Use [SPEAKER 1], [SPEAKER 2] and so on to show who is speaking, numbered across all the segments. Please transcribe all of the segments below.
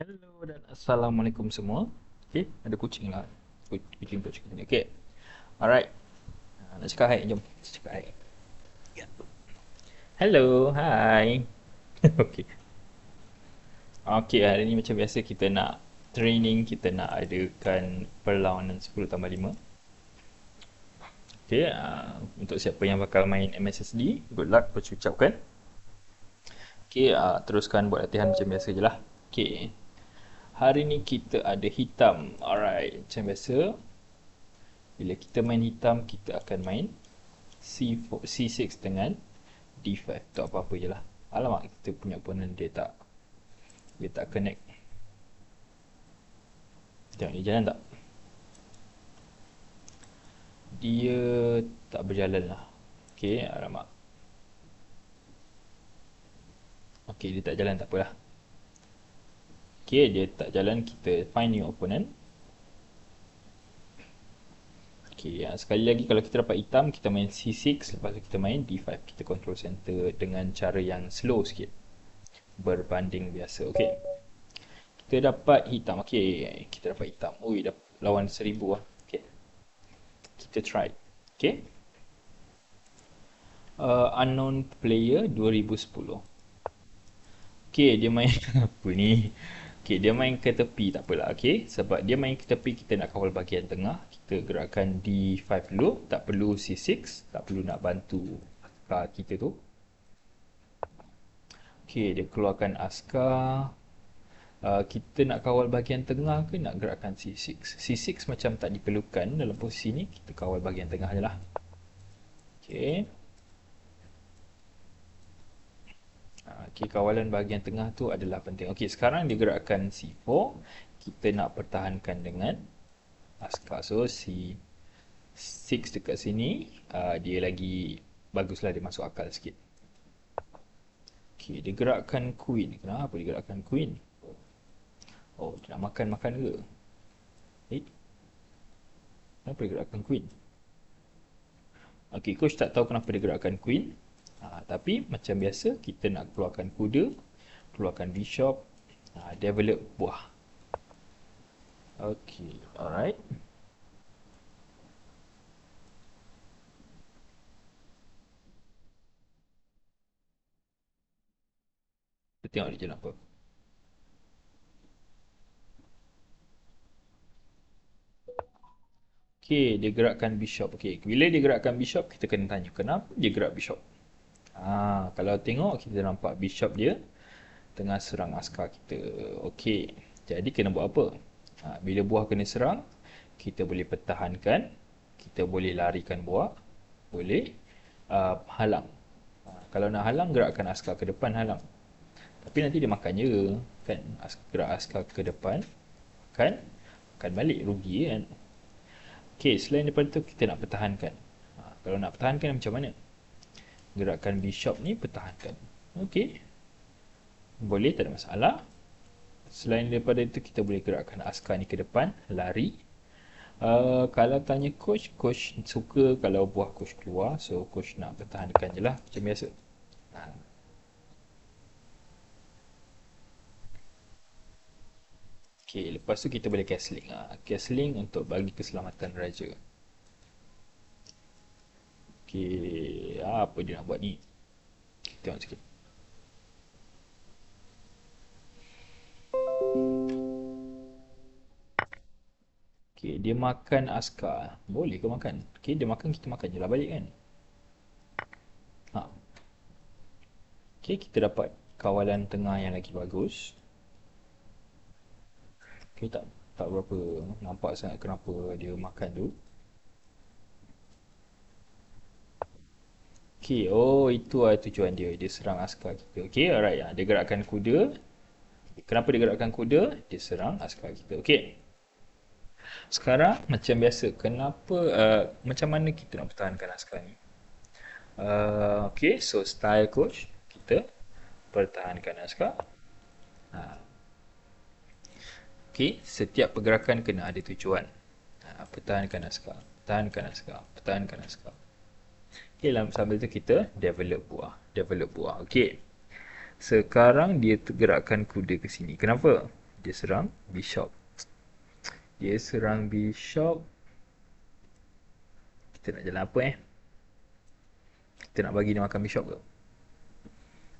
[SPEAKER 1] Hello dan Assalamualaikum semua. Okay, ada kucing lah. Kucing tu cakap ni, okay Alright. Nak cakap hai, jom Cakap hai ya. Hello, hi. Okay Okay, hari ni macam biasa kita nak Training, kita nak adakan Perlawanan 10 tambah 5 Okay, uh, untuk siapa yang bakal main MSSD Good luck, bercucapkan Okay, uh, teruskan buat latihan macam biasa je lah. Okay, Hari ni kita ada hitam. Alright, macam biasa. Bila kita main hitam, kita akan main C4, C6 dengan D5. Tak apa-apa je lah. Alamak, kita punya opponent dia tak dia tak connect. Tengok dia jalan tak? Dia tak berjalan lah. Okay, alamak. Okay, dia tak jalan, tak apalah. Okay, dia tak jalan, kita find new opponent. Okay, ya, sekali lagi kalau kita dapat hitam, kita main C6, lepas tu kita main D5. Kita control center dengan cara yang slow sikit. Berbanding biasa, okay. Kita dapat hitam, okay. Kita dapat hitam. Ui, dah lawan seribu lah. Okay. Kita try. Okay. Uh, unknown player 2010. Okay, dia main apa ni? Okay, dia main ke tepi tak apalah. Okay, sebab dia main ke tepi kita nak kawal bahagian tengah. Kita gerakkan D5 dulu. Tak perlu C6. Tak perlu nak bantu askar kita tu. Okay, dia keluarkan askar. Uh, kita nak kawal bahagian tengah ke nak gerakkan C6? C6 macam tak diperlukan dalam posisi ni. Kita kawal bahagian tengah je lah. Okay. Okay, kawalan bahagian tengah tu adalah penting. Okey, sekarang dia gerakkan C4. Kita nak pertahankan dengan askar. So, C6 dekat sini, uh, dia lagi baguslah dia masuk akal sikit. Okey, dia gerakkan queen. Kenapa dia gerakkan queen? Oh, dia nak makan-makan ke? Eh? Kenapa dia gerakkan queen? Okey, coach tak tahu kenapa dia gerakkan queen. Ha, tapi macam biasa kita nak keluarkan kuda, keluarkan bishop, ha, develop buah. Okay, alright. Kita tengok dia jalan apa. Okay, dia gerakkan bishop. Okay, bila dia gerakkan bishop, kita kena tanya kenapa dia gerak bishop. Ha, kalau tengok kita nampak bishop dia tengah serang askar kita. Okey. Jadi kena buat apa? Ha, bila buah kena serang, kita boleh pertahankan, kita boleh larikan buah, boleh uh, halang. Ha, kalau nak halang gerakkan askar ke depan halang. Tapi nanti dia makan je kan gerak askar ke depan kan akan balik rugi kan. Okey, selain daripada tu kita nak pertahankan. Ha, kalau nak pertahankan macam mana? Gerakan bishop ni pertahankan. Okey. Boleh, tak ada masalah. Selain daripada itu, kita boleh gerakkan askar ni ke depan, lari. Uh, kalau tanya coach, coach suka kalau buah coach keluar. So, coach nak pertahankan je lah, macam biasa. Okay, lepas tu kita boleh castling. Ha. Castling untuk bagi keselamatan raja. Okey, apa dia nak buat ni? Kita tengok sikit. Okey, dia makan askar. Boleh ke makan? Okey, dia makan, kita makan je lah balik kan? Ha. Okey, kita dapat kawalan tengah yang lagi bagus. Okey, tak tak berapa nampak sangat kenapa dia makan tu. Okay, oh itu lah tujuan dia. Dia serang askar kita. Okay, alright. Ya. Dia gerakkan kuda. Kenapa dia gerakkan kuda? Dia serang askar kita. Okay. Sekarang, macam biasa. Kenapa, uh, macam mana kita nak pertahankan askar ni? Uh, okay, so style coach. Kita pertahankan askar. Ha. Okay, setiap pergerakan kena ada tujuan. Ha, pertahankan askar. Pertahankan askar. Pertahankan askar. Okay, sambil tu kita develop buah. Develop buah. Okay. Sekarang dia gerakkan kuda ke sini. Kenapa? Dia serang bishop. Dia serang bishop. Kita nak jalan apa eh? Kita nak bagi dia makan bishop ke?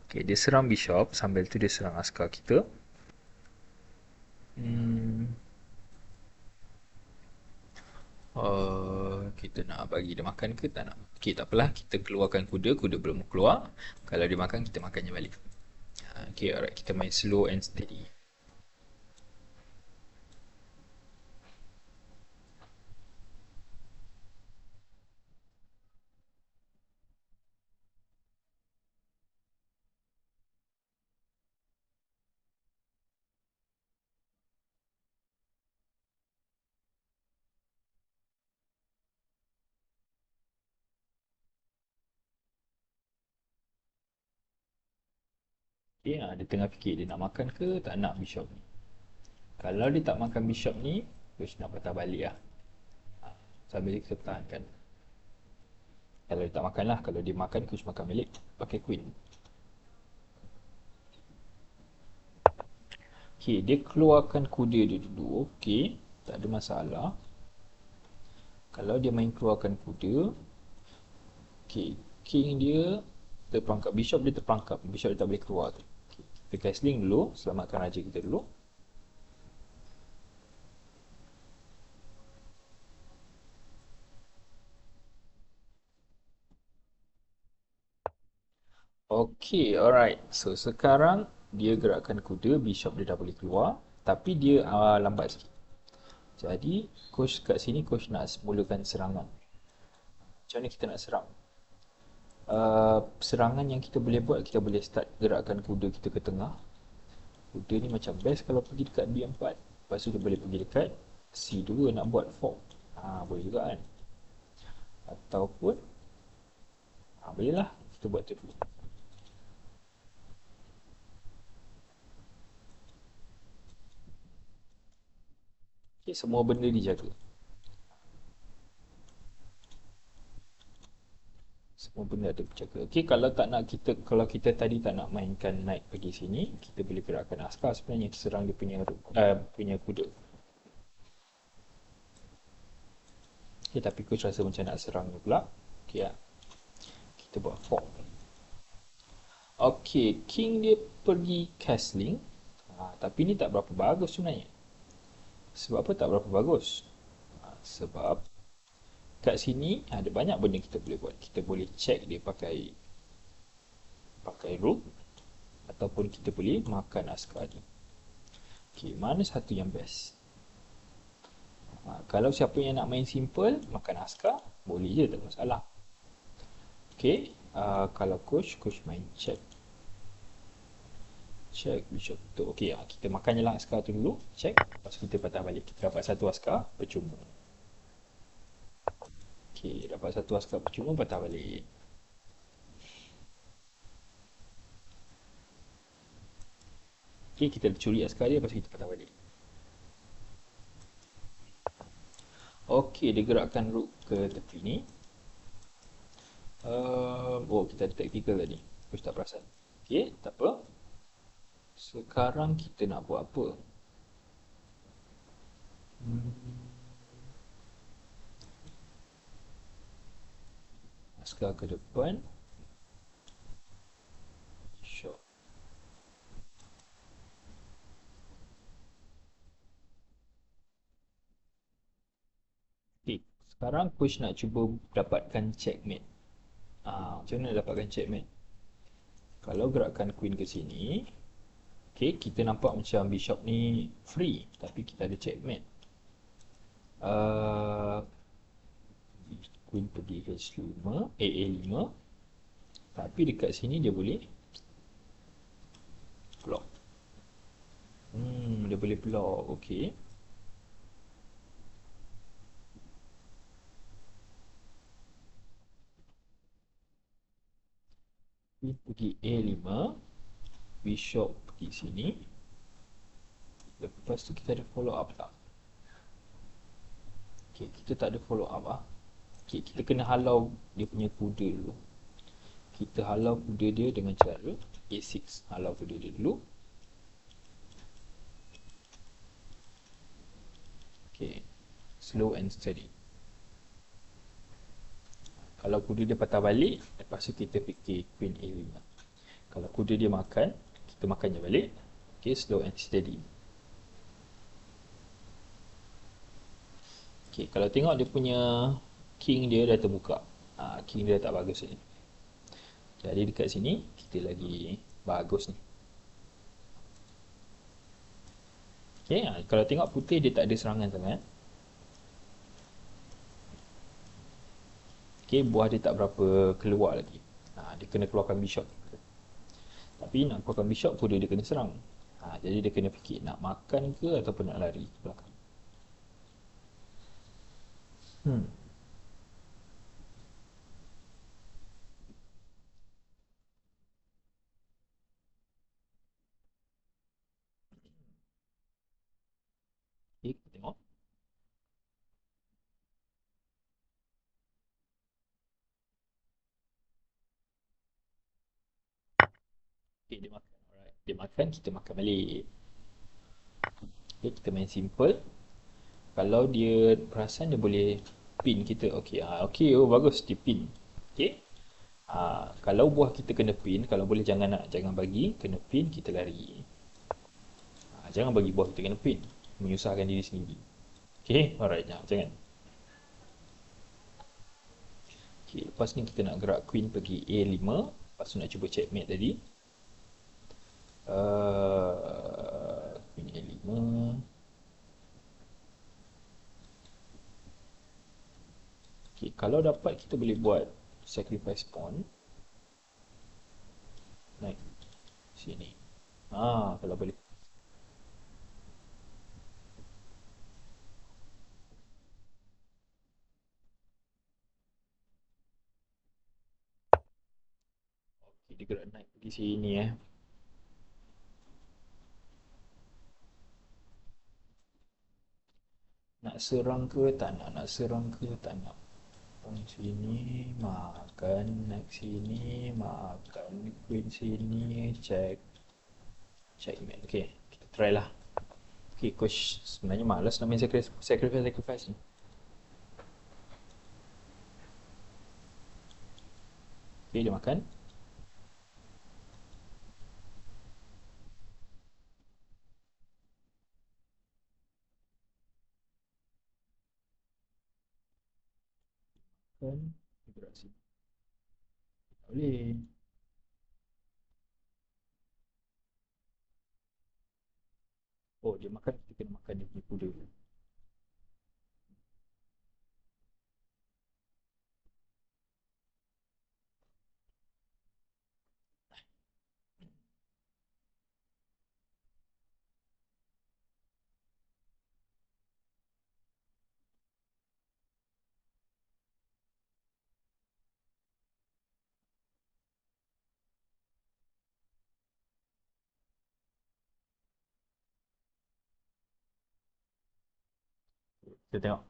[SPEAKER 1] Okay, dia serang bishop. Sambil tu dia serang askar kita. Hmm. Uh, kita nak bagi dia makan ke tak nak? Okay, tak apalah. Kita keluarkan kuda. Kuda belum keluar. Kalau dia makan, kita makannya balik. Okay, alright. Kita main slow and steady. Okay, ha, dia tengah fikir dia nak makan ke tak nak bishop ni. Kalau dia tak makan bishop ni, coach nak patah balik lah. Ha, sambil kita pertahankan. Kalau dia tak makan lah, kalau dia makan, coach makan balik. Pakai queen. Okay, dia keluarkan kuda dia dulu. Okay, tak ada masalah. Kalau dia main keluarkan kuda, okay, king dia terperangkap. Bishop dia terperangkap. Bishop dia tak boleh keluar tu. Kita castling dulu, selamatkan raja kita dulu. Okay, alright. So, sekarang dia gerakkan kuda, bishop dia dah boleh keluar. Tapi dia uh, lambat sikit. Jadi, coach kat sini, coach nak mulakan serangan. Macam mana kita nak serang? Uh, serangan yang kita boleh buat kita boleh start gerakkan kuda kita ke tengah. Kuda ni macam best kalau pergi dekat B4 lepas tu dia boleh pergi dekat C2 nak buat fork. Ha, boleh juga kan? Ataupun ha, boleh lah kita buat tu. Okay, semua benda dijaga semua benda ada berjaga. Okey, kalau tak nak kita kalau kita tadi tak nak mainkan knight pergi sini, kita boleh gerakkan askar sebenarnya serang dia punya uh, punya kuda. Okey, tapi coach rasa macam nak serang ni pula. Okey ya. Kita buat fork. Okey, king dia pergi castling. Ha, tapi ni tak berapa bagus sebenarnya. Sebab apa tak berapa bagus? Ha, sebab kat sini ada banyak benda kita boleh buat. Kita boleh check dia pakai pakai rook ataupun kita boleh makan askar ni. Mana satu yang best? Ha, kalau siapa yang nak main simple, makan askar, boleh je tak masalah. Okey, uh, kalau coach, coach main check. Check bishop tu. Okey, uh, kita makan je lah askar tu dulu. Check. Lepas kita patah balik. Kita dapat satu askar, percuma. Okey, dapat satu askar percuma patah balik. Okey, kita curi askar dia lepas kita patah balik. Okey, dia gerakkan rook ke tepi ni. Uh, oh, kita ada tactical tadi. Aku tak perasan. Okey, tak apa. Sekarang kita nak buat apa? Hmm. Askar ke depan. Sekarang push nak cuba dapatkan checkmate. Ah, macam mana dapatkan checkmate? Kalau gerakkan queen ke sini okay, kita nampak macam bishop ni free tapi kita ada checkmate. Uh, Queen pergi H5 eh A5 tapi dekat sini dia boleh block hmm dia boleh block okey. Queen pergi A5 Bishop pergi sini. Lepas tu kita ada follow up tak? Okay, kita tak ada follow up ah kita kena halau dia punya kuda dulu. Kita halau kuda dia dengan cara A6 halau kuda dia dulu. Okay, slow and steady. Kalau kuda dia patah balik lepas tu kita fikir queen A5 kalau kuda dia makan kita makannya balik. Okay, slow and steady. Okay, kalau tengok dia punya king dia dah terbuka. Ha, king dia dah tak bagus ni jadi dekat sini kita lagi bagus ni. Okay ha, kalau tengok putih dia tak ada serangan sangat. Okay, buah dia tak berapa keluar lagi. Ha, dia kena keluarkan bishop. Tapi nak keluarkan bishop pun dia, dia kena serang. Ha, jadi dia kena fikir nak makan ke ataupun nak lari ke belakang. Hmm. Okay, kita tengok Okay, dia makan. Alright. Dia makan, kita makan balik. Okay, kita main simple. Kalau dia perasan dia boleh pin kita. Okay, ha, okay, oh bagus dia pin. Okay. Ha, kalau buah kita kena pin, kalau boleh jangan nak, jangan bagi, kena pin, kita lari. Ha, jangan bagi buah kita kena pin. Menyusahkan diri sendiri. Okay, alright, jangan. jangan. Okay, lepas ni kita nak gerak queen pergi A5. Lepas tu nak cuba checkmate tadi. Uh, ini lima. Okay, kalau dapat kita boleh buat sacrifice pawn. Naik sini. Ah, kalau boleh. Okay, dia gerak naik pergi sini eh. Nak serang ke tak nak? Nak serang ke tak nak? Pon sini makan, naik sini makan, queen sini check. Checkmate. Okey, kita try lah. Okey, coach sebenarnya malas nak main sacrifice sacrifice, ni. Okey, dia makan. kan gerak sini tak boleh. Oh dia makan kita kena makan dia punya kuda Kita tengok.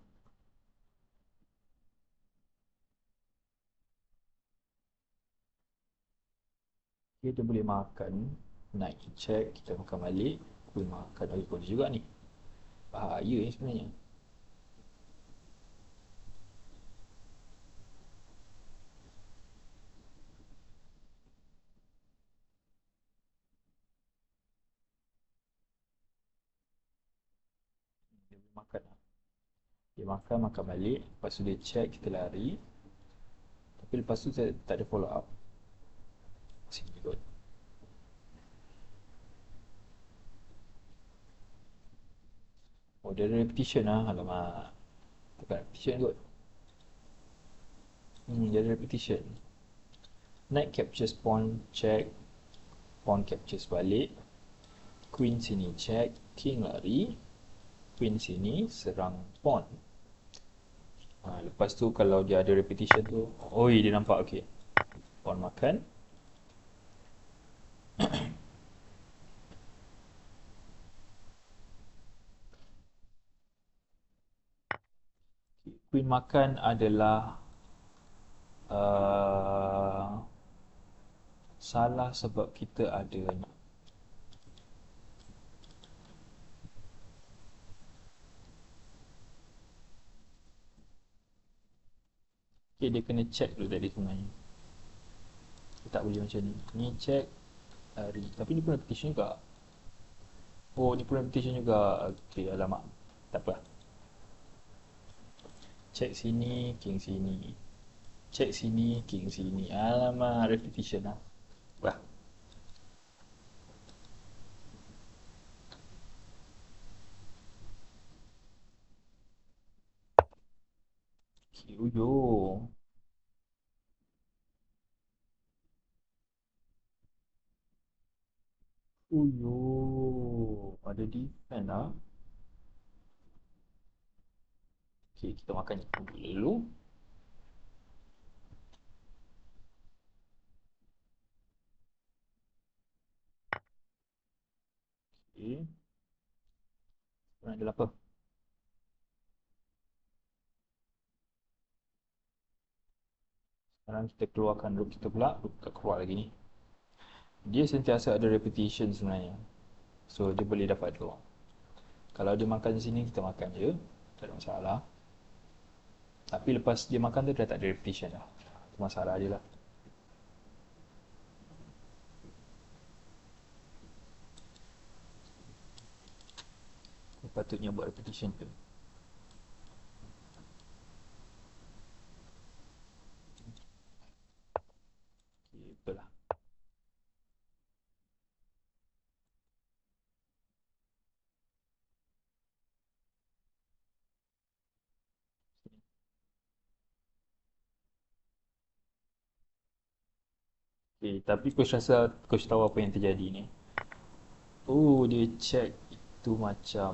[SPEAKER 1] Okay, dia boleh makan. Naik check, kita makan balik. Boleh makan lagi boleh juga ni. Bahaya ni sebenarnya. Dia boleh makan lah. Dia makan, makan balik. Lepas tu dia check, kita lari. Tapi lepas tu saya tak ada follow up. Sini kot. Oh, dia ada repetition lah. Alamak. Tekan repetition kot. Hmm, dia ada repetition. Knight captures pawn, check. Pawn captures balik. Queen sini check. King lari. Queen sini serang pawn. Ha, lepas tu kalau dia ada repetition tu, oi dia nampak okey. Pawn makan. Queen makan adalah uh, salah sebab kita ada Okay, dia kena check dulu tadi sebenarnya. Dia tak boleh macam ni. Ni check hari. Tapi ni pun repetition juga. Oh, ni pun repetition juga. Okay, alamak. Tak apa. Check sini, king sini. Check sini, king sini. Alamak, repetition lah. Wah. Uyo. Uyo. Ada defend lah. Okay, kita makan dulu. Okay. Sekarang adalah apa? Sekarang kita keluarkan rook kita pula. Rook tak keluar lagi ni. Dia sentiasa ada repetition sebenarnya. So, dia boleh dapat draw. Kalau dia makan sini, kita makan je. Tak ada masalah. Tapi lepas dia makan tu, dia tak ada repetition dah. Itu masalah dia lah. Patutnya buat repetition tu. Okay, betul lah. Okay, tapi coach rasa coach tahu apa yang terjadi ni. Oh, dia check itu macam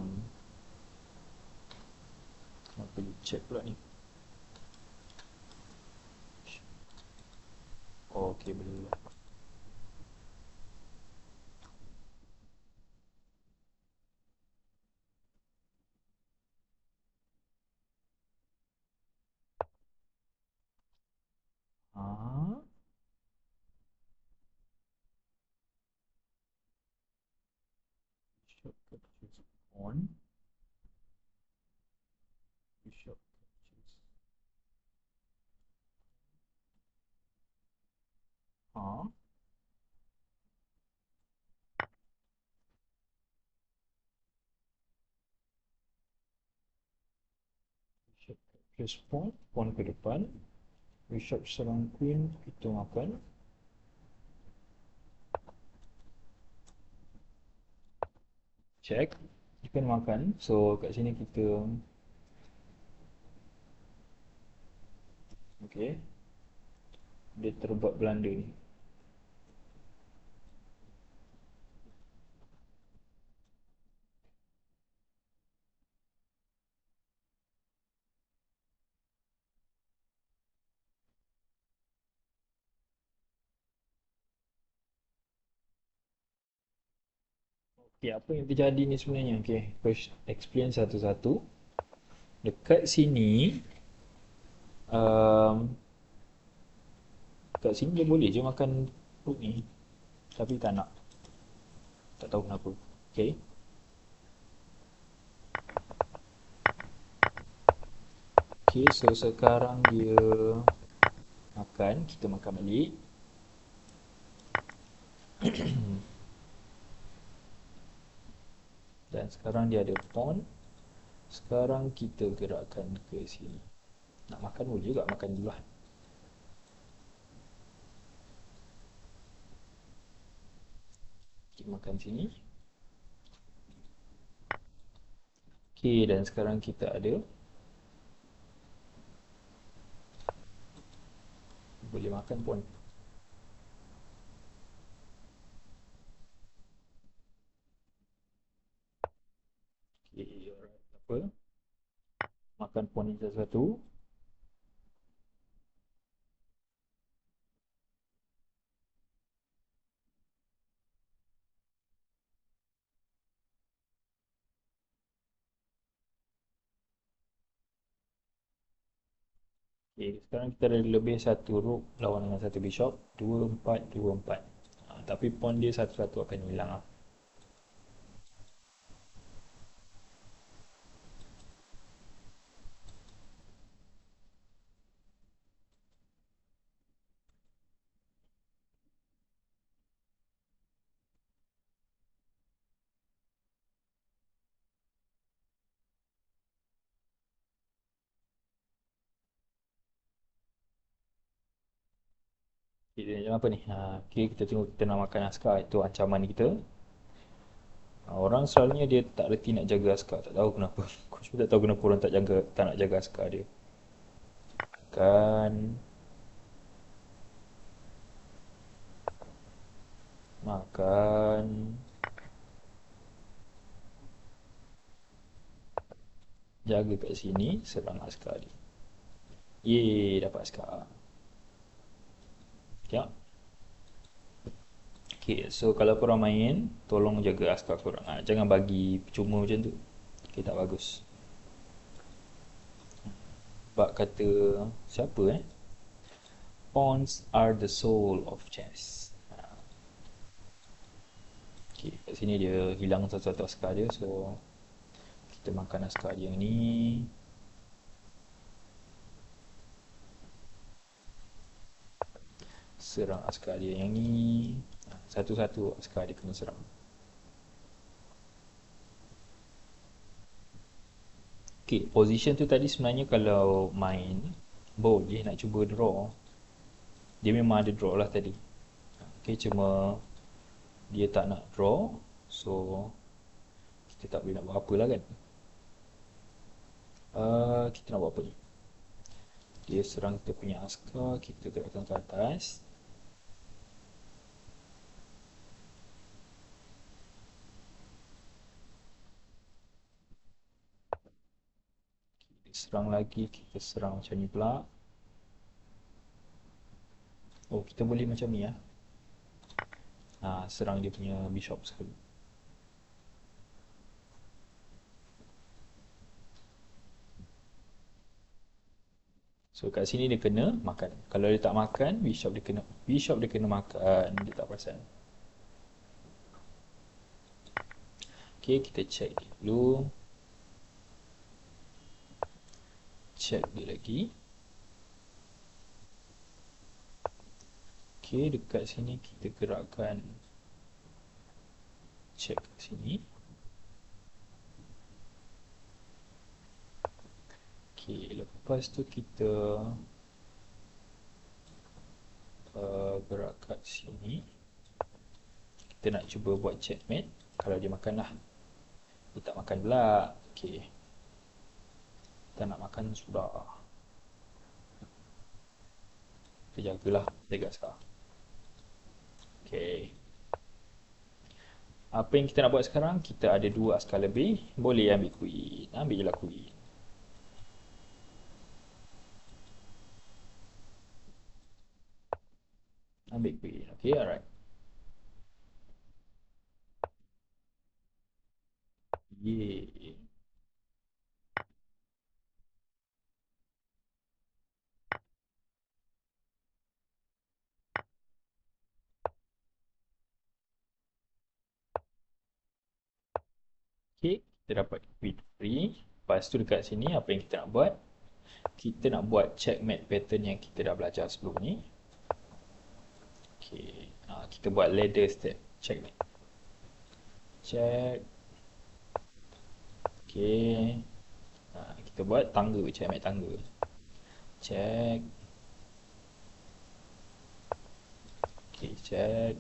[SPEAKER 1] Kenapa dia check pula ni? Okay, boleh. Ah. Bishop captures pawn. Bishop captures. Ah. Captures pawn. Pawn ke depan. Bishop serang queen. Kita makan. Check. Kena makan. So kat sini kita Okay. Dia terbuat belanda ni. Okay, apa yang terjadi ni sebenarnya? Okay, first explain satu-satu. Dekat sini, um, kat sini dia boleh je makan root ni. Tapi tak nak. Tak tahu kenapa. Okay. Okay, so sekarang dia makan. Kita makan balik. Dan sekarang dia ada pawn. Sekarang kita gerakkan ke sini. Nak makan boleh juga makan dulu lah. Kita makan sini. Okay, dan sekarang kita ada boleh makan pun Okay, alright. Apa? Makan pun ni satu-satu. Okay, sekarang kita ada lebih satu rook lawan dengan satu bishop. Dua, empat, dua, empat. Ha, tapi pawn dia satu-satu akan hilang lah. Kita nak apa ni? Ha, okay, kita tengok kita nak makan askar. Itu ancaman kita. Ha, orang selalunya dia tak reti nak jaga askar. Tak tahu kenapa. Coach pun tak tahu kenapa orang tak jaga tak nak jaga askar dia. Makan. Makan. Jaga kat sini, serang askar dia. Yeay, dapat askar. Ya. Okay, so kalau korang main, tolong jaga askar korang. Ha, jangan bagi percuma macam tu. Okay, tak bagus. Sebab kata, siapa eh? Pawns are the soul of chess. Ha. Okay, kat sini dia hilang satu-satu askar dia. So, kita makan askar dia ni. Serang askar dia yang ni. Satu-satu askar dia kena serang. Ok position tu tadi sebenarnya kalau main boleh nak cuba draw. Dia memang ada draw lah tadi. Ok cuma dia tak nak draw so kita tak boleh nak buat apa lah kan. Uh, kita nak buat apa ni? Dia serang kita punya askar kita gerakkan ke atas serang lagi kita serang macam ni pula oh kita boleh macam ni ya ha, serang dia punya bishop sekali So kat sini dia kena makan. Kalau dia tak makan, bishop dia kena bishop dia kena makan. Dia tak perasan. Okay, kita check dulu. Check dia lagi. Ok dekat sini kita gerakkan check kat sini. Ok lepas tu kita uh, gerak kat sini. Kita nak cuba buat checkmate. Kalau dia makan lah. Dia tak makan pula. Ok kita nak makan sudah. Kita jagalah jaga sekarang. Ok apa yang kita nak buat sekarang? Kita ada dua askar lebih. Boleh ambil queen ambil je lah queen ambil queen ok alright. Yeah Okay, kita dapat queen free. Lepas tu dekat sini apa yang kita nak buat? Kita nak buat checkmate pattern yang kita dah belajar sebelum ni. Okay, ha, kita buat ladder step checkmate. Check. Okay. Ha, kita buat tangga, checkmate tangga. Check. Okay, check.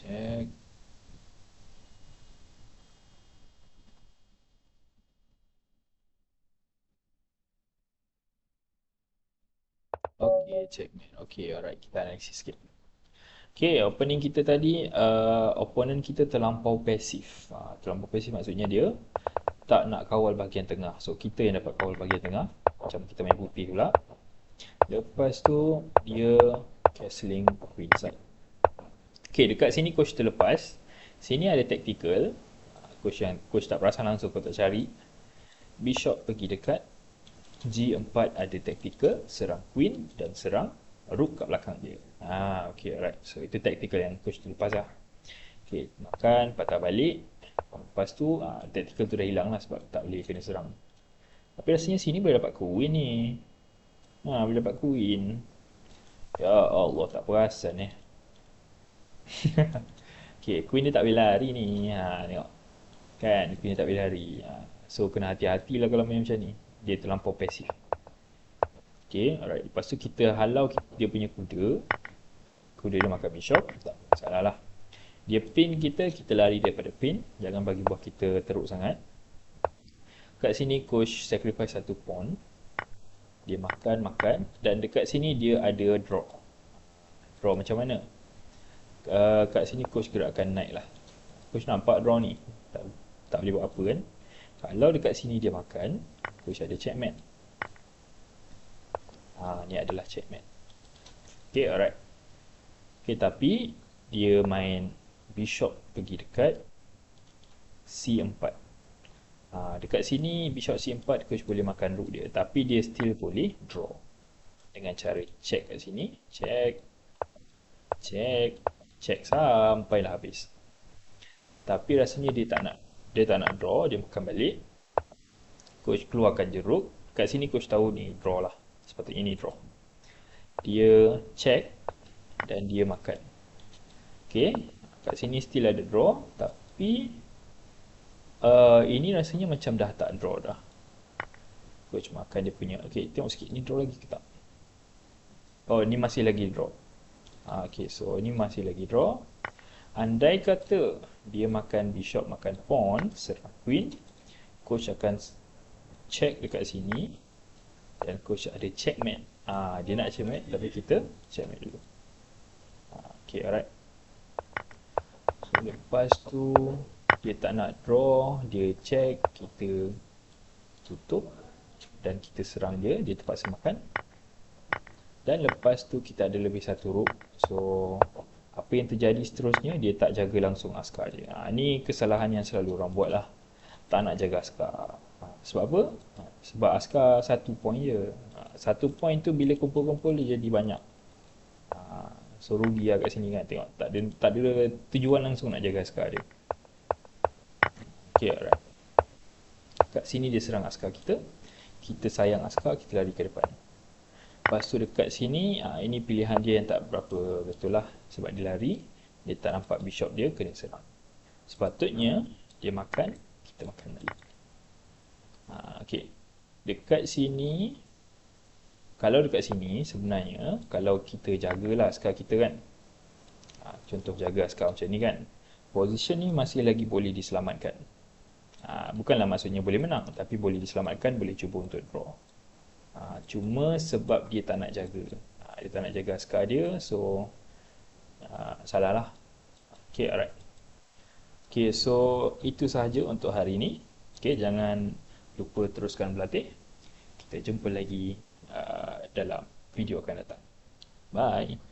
[SPEAKER 1] Check Okay, checkmate. Okay, alright. Kita analisis sikit. Okay, opening kita tadi, uh, opponent kita terlampau pasif. Uh, terlampau pasif maksudnya dia tak nak kawal bahagian tengah. So, kita yang dapat kawal bahagian tengah. Macam kita main putih pula. Lepas tu, dia castling queen side. Okay, dekat sini coach terlepas. Sini ada tactical. Coach yang coach tak perasan langsung kau tak cari. Bishop pergi dekat. G4 ada tactical. Serang queen dan serang rook kat belakang dia. Ah, okay, alright. So, itu tactical yang coach terlepas lah. Okay, makan, patah balik. Lepas tu, ah, tactical tu dah hilang lah sebab tak boleh kena serang. Tapi rasanya sini boleh dapat queen ni. Ha, boleh dapat queen. Ya Allah, tak perasan eh. okay, queen dia tak boleh lari ni. Ha, tengok. Kan, queen dia tak boleh lari. Ha. So, kena hati-hati lah kalau main macam ni. Dia terlampau pasif. Okay, alright. Lepas tu kita halau dia punya kuda. Kuda dia makan bishop. Tak salah lah. Dia pin kita, kita lari daripada pin. Jangan bagi buah kita teruk sangat. Kat sini coach sacrifice satu pawn. Dia makan, makan. Dan dekat sini dia ada draw. Draw macam mana? Uh, kat sini coach gerakkan knight lah. Coach nampak draw ni. Tak, tak boleh buat apa kan. Kalau dekat sini dia makan, coach ada checkmate. Ha, ni adalah checkmate. Okay, alright. Okay, tapi dia main bishop pergi dekat C4. Ha, dekat sini bishop C4 coach boleh makan rook dia. Tapi dia still boleh draw. Dengan cara check kat sini. Check. Check. Check sampailah habis. Tapi rasanya dia tak nak. Dia tak nak draw. Dia makan balik. Coach keluarkan je rook. Kat sini coach tahu ni draw lah. Sepatutnya ni draw. Dia check. Dan dia makan. Okay. Kat sini still ada draw. Tapi uh, ini rasanya macam dah tak draw dah. Coach makan dia punya. Okay, tengok sikit. Ni draw lagi ke tak? Oh, ni masih lagi draw. Uh, okay, so ni masih lagi draw. Andai kata dia makan bishop, makan pawn, serang queen. Coach akan check dekat sini. Dan coach ada checkmate. Ah, dia nak checkmate tapi kita checkmate dulu. Ah, okay, alright. So, lepas tu dia tak nak draw dia check kita tutup dan kita serang dia dia terpaksa makan dan lepas tu kita ada lebih satu rook so apa yang terjadi seterusnya dia tak jaga langsung askar dia ha, ni kesalahan yang selalu orang buat lah tak nak jaga askar ha, sebab apa? Ha, sebab askar satu point je ha, satu point tu bila kumpul-kumpul dia jadi banyak ha, so rugi lah kat sini kan tengok tak ada, tak ada tujuan langsung nak jaga askar dia Okay, alright. Kat sini dia serang askar kita. Kita sayang askar, kita lari ke depan. Lepas tu dekat sini, ah, ini pilihan dia yang tak berapa betul lah. Sebab dia lari, dia tak nampak bishop dia, kena serang. Sepatutnya, dia makan, kita makan lagi. Ha, okay. Dekat sini, kalau dekat sini, sebenarnya, kalau kita jagalah askar kita kan. Ha, contoh jaga askar macam ni kan. Position ni masih lagi boleh diselamatkan. Ha, bukanlah maksudnya boleh menang tapi boleh diselamatkan boleh cuba untuk draw ha, cuma sebab dia tak nak jaga. Ha, dia tak nak jaga askar dia so ha, salah lah ok alright. Ok so itu sahaja untuk hari ini ok jangan lupa teruskan berlatih. Kita jumpa lagi uh, dalam video akan datang. Bye